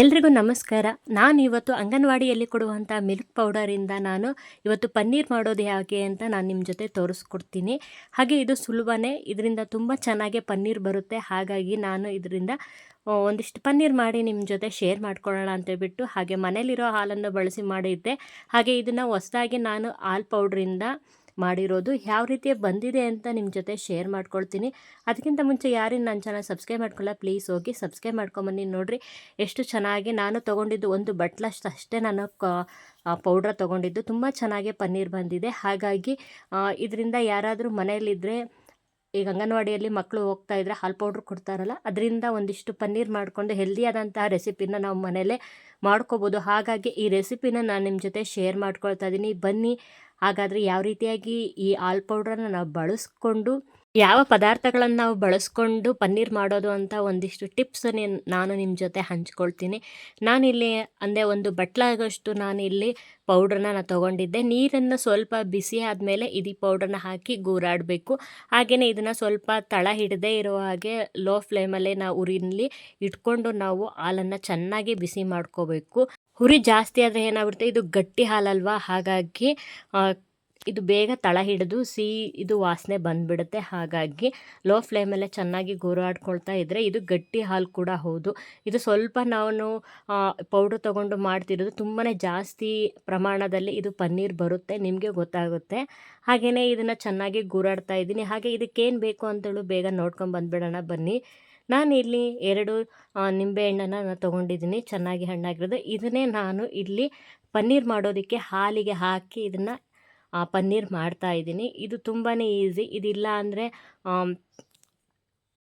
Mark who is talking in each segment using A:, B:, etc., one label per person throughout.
A: ಎಲ್ರಿಗೂ ನಮಸ್ಕಾರ. ನಾನು ಇವತ್ತು ಅಂಗನವಾಡಿಯಲ್ಲಿ ಕೊಡುವಂಥ ಮಿಲ್ಕ್ ಪೌಡರಿಂದ ನಾನು ಇವತ್ತು ಪನ್ನೀರ್ ಮಾಡೋದು ಹೇಗೆ ಅಂತ ನಾನು ನಿಮ್ಮ ಜೊತೆ ತೋರಿಸ್ಕೊಡ್ತೀನಿ. ಹಾಗೆ ಇದು ಸುಲಭನೇ, ಇದರಿಂದ ತುಂಬ ಚೆನ್ನಾಗಿ ಪನ್ನೀರ್ ಬರುತ್ತೆ. ಹಾಗಾಗಿ ನಾನು ಇದರಿಂದ ಒಂದಿಷ್ಟು ಪನ್ನೀರ್ ಮಾಡಿ ನಿಮ್ಮ ಜೊತೆ ಶೇರ್ ಮಾಡ್ಕೊಳ್ಳೋಣ ಅಂತೇಳ್ಬಿಟ್ಟು ಹಾಗೆ ಮನೇಲಿರೋ ಹಾಲನ್ನು ಬಳಸಿ ಮಾಡಿದ್ದೆ. ಹಾಗೆ ಇದನ್ನು ಹೊಸದಾಗಿ ನಾನು ಹಾಲು ಪೌಡ್ರಿಂದ ಮಾಡಿರೋದು ಯಾವ ರೀತಿ ಬಂದಿದೆ ಅಂತ ನಿಮ್ಮ ಜೊತೆ ಶೇರ್ ಮಾಡ್ಕೊಳ್ತೀನಿ. ಅದಕ್ಕಿಂತ ಮುಂಚೆ ಯಾರು ನನ್ನ ಚಾನಲ್ ಸಬ್ಸ್ಕ್ರೈಬ್ ಮಾಡ್ಕೊಳ್ಳ ಪ್ಲೀಸ್ ಹೋಗಿ ಸಬ್ಸ್ಕ್ರೈಬ್ ಮಾಡ್ಕೊಂಬನ್ನಿ. ನೋಡಿರಿ, ಎಷ್ಟು ಚೆನ್ನಾಗಿ ನಾನು ತೊಗೊಂಡಿದ್ದು ಒಂದು ಬಟ್ಲಷ್ಟು ಅಷ್ಟೇ ನಾನು ಕ ಪೌಡ್ರ್ ತೊಗೊಂಡಿದ್ದು. ತುಂಬ ಚೆನ್ನಾಗಿ ಪನ್ನೀರ್ ಬಂದಿದೆ. ಹಾಗಾಗಿ ಇದರಿಂದ ಯಾರಾದರೂ ಮನೆಯಲ್ಲಿದ್ದರೆ ಈಗ ಅಂಗನವಾಡಿಯಲ್ಲಿ ಮಕ್ಕಳು ಹೋಗ್ತಾ ಇದ್ದರೆ ಹಾಲು ಪೌಡ್ರ್ ಕೊಡ್ತಾರಲ್ಲ, ಅದರಿಂದ ಒಂದಿಷ್ಟು ಪನ್ನೀರ್ ಮಾಡಿಕೊಂಡು ಹೆಲ್ದಿಯಾದಂತಹ ರೆಸಿಪಿನ ನಾವು ಮನೆಯಲ್ಲೇ ಮಾಡ್ಕೋಬೋದು. ಹಾಗಾಗಿ ಈ ರೆಸಿಪಿನ ನಾನು ನಿಮ್ಮ ಜೊತೆ ಶೇರ್ ಮಾಡ್ಕೊಳ್ತಾ ಇದ್ದೀನಿ ಬನ್ನಿ ಹಾಗಾದರೆ ಯಾವ ರೀತಿಯಾಗಿ ಈ ಹಾಲು ಪೌಡ್ರನ್ನ ನಾವು ಬಳಸ್ಕೊಂಡು, ಯಾವ ಪದಾರ್ಥಗಳನ್ನು ನಾವು ಬಳಸ್ಕೊಂಡು ಪನ್ನೀರ್ ಮಾಡೋದು ಅಂತ ಒಂದಿಷ್ಟು ಟಿಪ್ಸ್ ನಾನು ನಿಮ್ಮ ಜೊತೆ ಹಂಚ್ಕೊಳ್ತೀನಿ. ನಾನಿಲ್ಲಿ ಅಂದರೆ ಒಂದು ಬಟ್ಲಾಗಷ್ಟು ನಾನಿಲ್ಲಿ ಪೌಡ್ರನ್ನ ನಾನು ತೊಗೊಂಡಿದ್ದೆ. ನೀರನ್ನು ಸ್ವಲ್ಪ ಬಿಸಿ ಆದಮೇಲೆ ಇದು ಪೌಡ್ರನ್ನ ಹಾಕಿ ಗೂರಾಡಬೇಕು. ಹಾಗೆಯೇ ಇದನ್ನು ಸ್ವಲ್ಪ ತಳ ಹಿಡದೇ ಇರೋ ಹಾಗೆ ಲೋ ಫ್ಲೇಮಲ್ಲೇ ನಾವು ಉರಿನಲ್ಲಿ ಇಟ್ಕೊಂಡು ನಾವು ಹಾಲನ್ನು ಚೆನ್ನಾಗಿ ಬಿಸಿ ಮಾಡ್ಕೋಬೇಕು. ಹುರಿ ಜಾಸ್ತಿ ಆದರೆ ಏನಾಗುತ್ತೆ ಇದು ಗಟ್ಟಿ ಹಾಲಲ್ವಾ? ಹಾಗಾಗಿ ಇದು ಬೇಗ ತಳ ಹಿಡಿದು ಸಿಹಿ ಇದು ವಾಸನೆ ಬಂದುಬಿಡುತ್ತೆ. ಹಾಗಾಗಿ, ಲೋ ಫ್ಲೇಮಲ್ಲೇ ಚೆನ್ನಾಗಿ ಗೂರಾಡ್ಕೊಳ್ತಾ ಇದ್ದರೆ ಇದು ಗಟ್ಟಿ ಹಾಲು ಕೂಡ ಹೌದು. ಇದು ಸ್ವಲ್ಪ ನಾನು ಪೌಡ್ರ್ ತೊಗೊಂಡು ಮಾಡ್ತಿರೋದು ತುಂಬಾ ಜಾಸ್ತಿ ಪ್ರಮಾಣದಲ್ಲಿ ಇದು ಪನ್ನೀರ್ ಬರುತ್ತೆ. ನಿಮಗೆ ಗೊತ್ತಾಗುತ್ತೆ. ಹಾಗೆಯೇ ಇದನ್ನು ಚೆನ್ನಾಗಿ ಗೂರಾಡ್ತಾ ಇದ್ದೀನಿ. ಹಾಗೆ ಇದಕ್ಕೇನು ಬೇಕು ಅಂತೇಳು ಬೇಗ ನೋಡ್ಕೊಂಡು ಬಂದುಬಿಡೋಣ ಬನ್ನಿ. ನಾನು ಇಲ್ಲಿ ಎರಡು ನಿಂಬೆ ಹಣ್ಣನ್ನು ನಾನು ತೊಗೊಂಡಿದ್ದೀನಿ, ಚೆನ್ನಾಗಿ ಹಣ್ಣಾಗಿರೋದು. ಇದನ್ನೇ ನಾನು ಇಲ್ಲಿ ಪನ್ನೀರ್ ಮಾಡೋದಕ್ಕೆ ಹಾಲಿಗೆ ಹಾಕಿ ಇದನ್ನು ಪನ್ನೀರ್ ಮಾಡ್ತಾಯಿದ್ದೀನಿ ಇದು ತುಂಬಾ ಈಸಿ. ಇದಿಲ್ಲ ಅಂದರೆ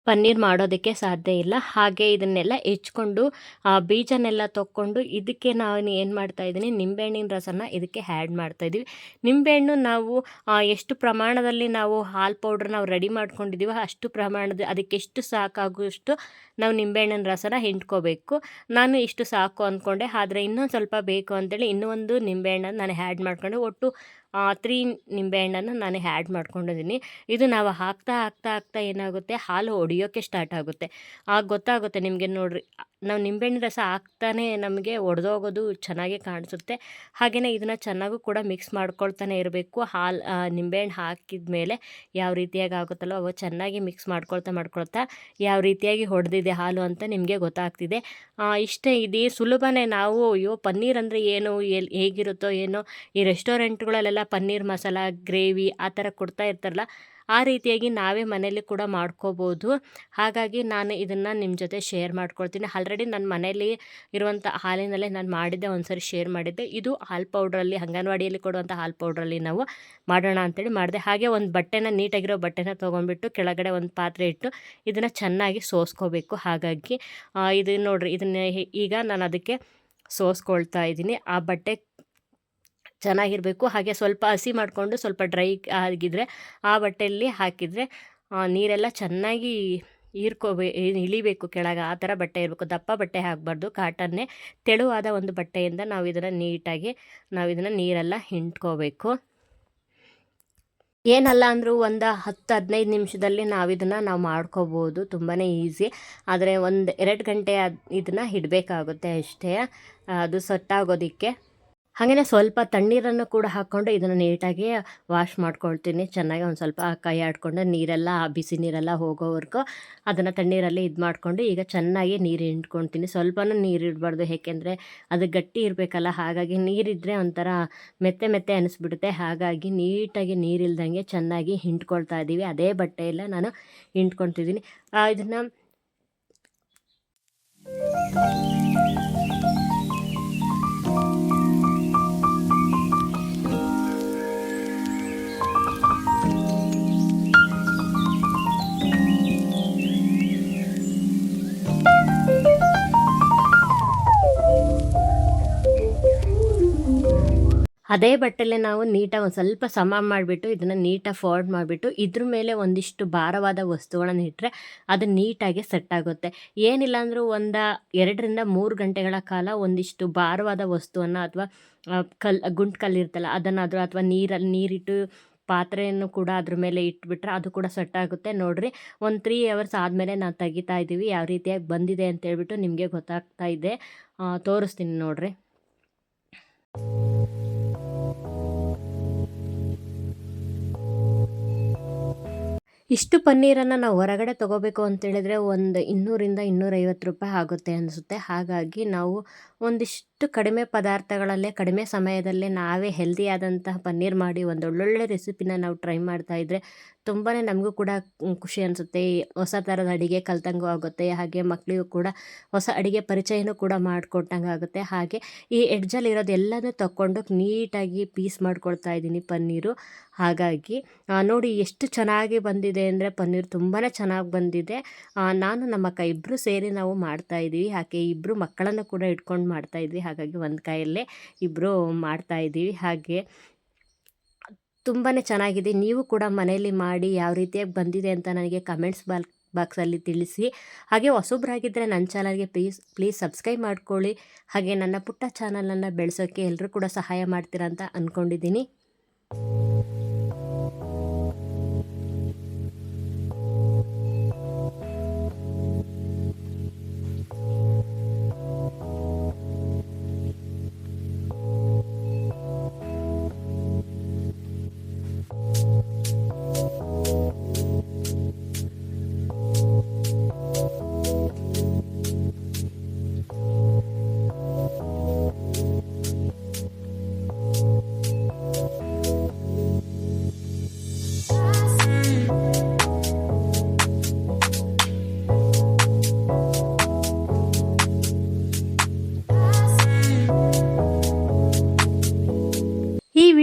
A: ಪನ್ನೀರ್ ಮಾಡೋದಕ್ಕೆ ಸಾಧ್ಯ ಇಲ್ಲ. ಹಾಗೆ ಇದನ್ನೆಲ್ಲ ಹೆಚ್ಕೊಂಡು ಆ, ಬೀಜನೆಲ್ಲ ತೊಕ್ಕೊಂಡು ಇದಕ್ಕೆ ನಾನು ಏನು ಮಾಡ್ತಾ ಇದ್ದೀನಿ ನಿಂಬೆಹಣ್ಣಿನ ರಸನ ಇದಕ್ಕೆ ಹ್ಯಾಡ್ ಮಾಡ್ತಾ ಇದ್ದೀವಿ. ನಿಂಬೆಹಣ್ಣು ನಾವು ಎಷ್ಟು ಪ್ರಮಾಣದಲ್ಲಿ ನಾವು ಹಾಲು ಪೌಡ್ರ್ ನಾವು ರೆಡಿ ಮಾಡ್ಕೊಂಡಿದ್ದೀವೋ ಅಷ್ಟು ಪ್ರಮಾಣದ ಅದಕ್ಕೆ ಎಷ್ಟು ಸಾಕಾಗುವಷ್ಟು ನಾವು ನಿಂಬೆಹಣ್ಣಿನ ರಸನ ಹಿಂಡ್ಕೋಬೇಕು. ನಾನು ಇಷ್ಟು ಸಾಕು ಅಂದ್ಕೊಂಡೆ ಆದರೆ ಇನ್ನೊಂದು ಸ್ವಲ್ಪ ಬೇಕು ಅಂತೇಳಿ ಇನ್ನೂ ಒಂದು ನಿಂಬೆಹಣ್ಣನ್ನು ನಾನು ಹ್ಯಾಡ್ ಮಾಡ್ಕೊಂಡು. ಒಟ್ಟು ತ್ರೀ ನಿಂಬೆಹಣ್ಣನ್ನು ನಾನು ಆ್ಯಡ್ ಮಾಡ್ಕೊಂಡಿದ್ದೀನಿ. ಇದು ನಾವು ಹಾಕ್ತಾ ಹಾಕ್ತಾ ಹಾಕ್ತಾ ಏನಾಗುತ್ತೆ? ಹಾಲು ಒಡೆಯೋಕ್ಕೆ ಸ್ಟಾರ್ಟ್ ಆಗುತ್ತೆ. ಆಗ ಗೊತ್ತಾಗುತ್ತೆ ನಿಮಗೆ ನೋಡ್ರಿ ನಾವು ನಿಂಬೆಹಣ್ಣಿನ ರಸ ಹಾಕ್ತಾನೆ ನಮಗೆ ಒಡೆದೋಗೋದು ಚೆನ್ನಾಗಿ ಕಾಣಿಸುತ್ತೆ. ಹಾಗೆಯೇ ಇದನ್ನು ಚೆನ್ನಾಗೂ ಕೂಡ ಮಿಕ್ಸ್ ಮಾಡ್ಕೊಳ್ತಾನೆ ಇರಬೇಕು. ಹಾಲು ನಿಂಬೆಹಣ್ಣು ಹಾಕಿದ ಮೇಲೆ ಯಾವ ರೀತಿಯಾಗಿ ಆಗುತ್ತಲ್ಲೋ ಅವು ಚೆನ್ನಾಗಿ ಮಿಕ್ಸ್ ಮಾಡ್ಕೊಳ್ತಾ ಮಾಡ್ಕೊಳ್ತಾ ಯಾವ ರೀತಿಯಾಗಿ ಹೊಡೆದಿದೆ ಹಾಲು ಅಂತ ನಿಮಗೆ ಗೊತ್ತಾಗ್ತಿದೆ. ಇಷ್ಟೇ ಇದು ಸುಲಭನೇ ನಾವು, ಅಯ್ಯೋ, ಪನ್ನೀರ್ ಅಂದರೆ ಏನು, ಎಲ್, ಹೇಗಿರುತ್ತೋ ಏನೋ ಈ ರೆಸ್ಟೋರೆಂಟ್ಗಳಲ್ಲೆಲ್ಲ ಪನ್ನೀರ್ ಮಸಾಲ, ಗ್ರೇವಿ ಆ ಥರ ಕೊಡ್ತಾ ಇರ್ತಾರಲ್ಲ ಆ ರೀತಿಯಾಗಿ ನಾವೇ ಮನೇಲಿ ಕೂಡ ಮಾಡ್ಕೋಬೋದು. ಹಾಗಾಗಿ ನಾನು ಇದನ್ನು ನಿಮ್ಮ ಜೊತೆ ಶೇರ್ ಮಾಡ್ಕೊಳ್ತೀನಿ. ಆಲ್ರೆಡಿ ನನ್ನ ಮನೇಲಿ ಇರುವಂಥ ಹಾಲಿನಲ್ಲೇ ನಾನು ಮಾಡಿದ್ದೆ ಒಂದು ಸರಿ ಶೇರ್ ಮಾಡಿದ್ದೆ. ಇದು ಹಾಲು ಪೌಡ್ರಲ್ಲಿ, ಅಂಗನವಾಡಿಯಲ್ಲಿ ಕೊಡುವಂಥ ಹಾಲು ಪೌಡ್ರಲ್ಲಿ ನಾವು ಮಾಡೋಣ ಅಂತೇಳಿ ಮಾಡಿದೆ. ಹಾಗೆ ಒಂದು ಬಟ್ಟೆನ, ನೀಟಾಗಿರೋ ಬಟ್ಟೆನ ತೊಗೊಂಡ್ಬಿಟ್ಟು ಕೆಳಗಡೆ ಒಂದು ಪಾತ್ರೆ ಇಟ್ಟು ಇದನ್ನು ಚೆನ್ನಾಗಿ ಸೋಸ್ಕೋಬೇಕು. ಹಾಗಾಗಿ ಇದು ನೋಡ್ರಿ, ಇದನ್ನ ಈಗ ನಾನು ಅದಕ್ಕೆ ಸೋಸ್ಕೊಳ್ತಾ ಇದ್ದೀನಿ. ಆ ಬಟ್ಟೆ ಚೆನ್ನಾಗಿರಬೇಕು. ಹಾಗೆ ಸ್ವಲ್ಪ ಹಸಿ ಮಾಡಿಕೊಂಡು ಸ್ವಲ್ಪ ಡ್ರೈ ಆಗಿದ್ರೆ ಆ ಬಟ್ಟೆಯಲ್ಲಿ ಹಾಕಿದರೆ ನೀರೆಲ್ಲ ಚೆನ್ನಾಗಿ ಹೀರ್ಕೋಬೇ, ಇಳಿಬೇಕು ಕೆಳಗೆ. ಆ ಥರ ಬಟ್ಟೆ ಇರಬೇಕು. ದಪ್ಪ ಬಟ್ಟೆ ಹಾಕಬಾರ್ದು. ಕಾಟನ್ನೇ ತೆಳುವಾದ ಒಂದು ಬಟ್ಟೆಯಿಂದ ನಾವು ಇದನ್ನು ನೀಟಾಗಿ, ನಾವು ಇದನ್ನು ನೀರೆಲ್ಲ ಹಿಂಡ್ಕೋಬೇಕು. ಏನಲ್ಲ ಅಂದರೂ ಒಂದು ಹತ್ತು, ಹದಿನೈದು ನಿಮಿಷದಲ್ಲಿ ನಾವು ಇದನ್ನು ನಾವು ಮಾಡ್ಕೋಬೋದು. ತುಂಬಾ ಈಸಿ. ಆದರೆ ಒಂದು ಎರಡು ಗಂಟೆ ಇದನ್ನು ಇಡಬೇಕಾಗುತ್ತೆ ಅಷ್ಟೇ. ಅದು ಸೊಟ್ಟಾಗೋದಕ್ಕೆ. ಹಾಗೆಯೇ ಸ್ವಲ್ಪ ತಣ್ಣೀರನ್ನು ಕೂಡ ಹಾಕ್ಕೊಂಡು ಇದನ್ನು ನೀಟಾಗಿ ವಾಶ್ ಮಾಡ್ಕೊಳ್ತೀನಿ. ಚೆನ್ನಾಗಿ ಒಂದು ಸ್ವಲ್ಪ ಕೈ ಆಡ್ಕೊಂಡು ನೀರೆಲ್ಲ, ಬಿಸಿ ನೀರೆಲ್ಲ ಹೋಗೋವರೆಗೂ ಅದನ್ನು ತಣ್ಣೀರಲ್ಲಿ ಇದು ಮಾಡಿಕೊಂಡು ಈಗ ಚೆನ್ನಾಗಿ ನೀರು ಹಿಂಡ್ಕೊಳ್ತೀನಿ. ಸ್ವಲ್ಪನೂ ನೀರು ಇಡಬಾರ್ದು ಏಕೆಂದರೆ ಅದು ಗಟ್ಟಿ ಇರಬೇಕಲ್ಲ, ಹಾಗಾಗಿ ನೀರಿದ್ದರೆ ಒಂಥರ ಮೆತ್ತೆ ಮೆತ್ತೆ ಅನಿಸ್ಬಿಡುತ್ತೆ. ಹಾಗಾಗಿ ನೀಟಾಗಿ ನೀರಿಲ್ದಂಗೆ ಚೆನ್ನಾಗಿ ಹಿಂಡ್ಕೊಳ್ತಾ ಇದ್ದೀವಿ ಅದೇ ಬಟ್ಟೆಯಲ್ಲ ನಾನು ಹಿಂಡ್ಕೊಳ್ತಿದ್ದೀನಿ. ಇದನ್ನು ಅದೇ ಬಟ್ಟೆಲೆ ನಾವು ನೀಟಾಗಿ ಒಂದು ಸ್ವಲ್ಪ ಸಮ ಮಾಡಿಬಿಟ್ಟು ಇದನ್ನು ನೀಟಾಗಿ ಫೋಲ್ಡ್ ಮಾಡಿಬಿಟ್ಟು ಇದ್ರ ಮೇಲೆ ಒಂದಿಷ್ಟು ಭಾರವಾದ ವಸ್ತುಗಳನ್ನು ಇಟ್ಟರೆ ಅದು ನೀಟಾಗಿ ಸೆಟ್ ಆಗುತ್ತೆ. ಏನಿಲ್ಲ ಅಂದರೂ ಒಂದು ಎರಡರಿಂದ ಮೂರು ಗಂಟೆಗಳ ಕಾಲ ಒಂದಿಷ್ಟು ಭಾರವಾದ ವಸ್ತುವನ್ನು ಅಥವಾ ಕಲ್, ಗುಂಟು ಕಲ್ಲಿರ್ತಲ್ಲ ಅದನ್ನಾದರೂ ಅಥವಾ ನೀರಲ್ಲಿ ನೀರಿಟ್ಟು ಪಾತ್ರೆಯನ್ನು ಕೂಡ ಅದ್ರ ಮೇಲೆ ಇಟ್ಬಿಟ್ರೆ ಅದು ಕೂಡ ಸೆಟ್ ಆಗುತ್ತೆ. ನೋಡಿರಿ, ಒಂದು ತ್ರೀ ಅವರ್ಸ್ ಆದಮೇಲೆ ನಾವು ತೆಗಿತಾ ಇದ್ದೀವಿ ಯಾವ ರೀತಿಯಾಗಿ ಬಂದಿದೆ ಅಂತ ಹೇಳ್ಬಿಟ್ಟು ನಿಮಗೆ ಗೊತ್ತಾಗ್ತಾ ಇದೆ. ತೋರಿಸ್ತೀನಿ ನೋಡಿರಿ. ಇಷ್ಟು ಪನ್ನೀರನ್ನು ನಾವು ಹೊರಗಡೆ ತೊಗೋಬೇಕು ಅಂತೇಳಿದರೆ ಒಂದು ಇನ್ನೂರಿಂದ ಇನ್ನೂರೈವತ್ತು ರೂಪಾಯಿ ಆಗುತ್ತೆ ಅನಿಸುತ್ತೆ. ಹಾಗಾಗಿ ನಾವು ಒಂದಿಷ್ಟು ಕಡಿಮೆ ಪದಾರ್ಥಗಳಲ್ಲೇ, ಕಡಿಮೆ ಸಮಯದಲ್ಲೇ ನಾವೇ ಹೆಲ್ದಿಯಾದಂತಹ ಪನ್ನೀರ್ ಮಾಡಿ ಒಂದು ಒಳ್ಳೊಳ್ಳೆ ರೆಸಿಪಿನ ನಾವು ಟ್ರೈ ಮಾಡ್ತಾ ಇದ್ದರೆ ತುಂಬಾ ನಮಗೂ ಕೂಡ ಖುಷಿ ಅನಿಸುತ್ತೆ. ಹೊಸ ಥರದ ಅಡುಗೆ ಕಲ್ತಂಗೂ ಆಗುತ್ತೆ. ಹಾಗೆ ಮಕ್ಕಳಿಗೂ ಕೂಡ ಹೊಸ ಅಡುಗೆ ಪರಿಚಯನೂ ಕೂಡ ಮಾಡಿಕೊಟ್ಟಂಗೆ ಆಗುತ್ತೆ. ಹಾಗೆ ಈ ಎಡ್ಜಲ್ಲಿ ಇರೋದು ಎಲ್ಲನೂ ತಗೊಂಡು ನೀಟಾಗಿ ಪೀಸ್ ಮಾಡ್ಕೊಳ್ತಾ ಇದ್ದೀನಿ ಪನ್ನೀರು. ಹಾಗಾಗಿ ನೋಡಿ ಎಷ್ಟು ಚೆನ್ನಾಗಿ ಬಂದಿದೆ ಅಂದರೆ ಪನ್ನೀರ್ ತುಂಬಾ ಚೆನ್ನಾಗಿ ಬಂದಿದೆ. ನಾನು ನಮ್ಮ ಅಕ್ಕ ಇಬ್ಬರು ಸೇರಿ ನಾವು ಮಾಡ್ತಾ ಇದ್ದೀವಿ. ಹಾಗೆ ಇಬ್ಬರು ಮಕ್ಕಳನ್ನು ಕೂಡ ಇಟ್ಕೊಂಡು ಮಾಡ್ತಾ ಇದ್ವಿ ಹಾಗಾಗಿ ಒಂದು ಕೈಯಲ್ಲೇ ಇಬ್ಬರು ಮಾಡ್ತಾ ಇದ್ದೀವಿ. ಹಾಗೆ ತುಂಬಾ ಚೆನ್ನಾಗಿದೆ. ನೀವು ಕೂಡ ಮನೆಯಲ್ಲಿ ಮಾಡಿ ಯಾವ ರೀತಿಯಾಗಿ ಬಂದಿದೆ ಅಂತ ನನಗೆ ಕಮೆಂಟ್ಸ್ ಬಾಲ್ ಬಾಕ್ಸಲ್ಲಿ ತಿಳಿಸಿ. ಹಾಗೆ ಹೊಸೊಬ್ಬರಾಗಿದ್ದರೆ ನನ್ನ ಚಾನಲ್ಗೆ ಪ್ಲೀಸ್ ಪ್ಲೀಸ್ ಸಬ್ಸ್ಕ್ರೈಬ್ ಮಾಡ್ಕೊಳ್ಳಿ. ಹಾಗೆ ನನ್ನ ಪುಟ್ಟ ಚಾನಲನ್ನು ಬೆಳೆಸೋಕ್ಕೆ ಎಲ್ಲರೂ ಕೂಡ ಸಹಾಯ ಮಾಡ್ತೀರಾ ಅಂತ ಅಂದ್ಕೊಂಡಿದ್ದೀನಿ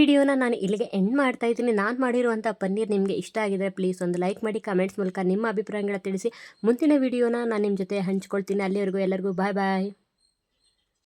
A: ವಿಡಿಯೋನ ನಾನು ಇಲ್ಲಿಗೆ ಎಂಡ್ ಮಾಡ್ತಾ ಇದ್ದೀನಿ. ನಾನು ಮಾಡಿರುವಂಥ ಪನ್ನೀರ್ ನಿಮಗೆ ಇಷ್ಟ ಆಗಿದ್ರೆ ಪ್ಲೀಸ್ ಒಂದು ಲೈಕ್ ಮಾಡಿ ಕಮೆಂಟ್ಸ್ ಮೂಲಕ ನಿಮ್ಮ ಅಭಿಪ್ರಾಯಗಳ ತಿಳಿಸಿ. ಮುಂದಿನ ವಿಡಿಯೋನ ನಾನು ನಿಮ್ಮ ಜೊತೆ ಹಂಚ್ಕೊಳ್ತೀನಿ. ಅಲ್ಲಿವರೆಗೂ ಎಲ್ಲರಿಗೂ ಬಾಯ್ ಬಾಯ್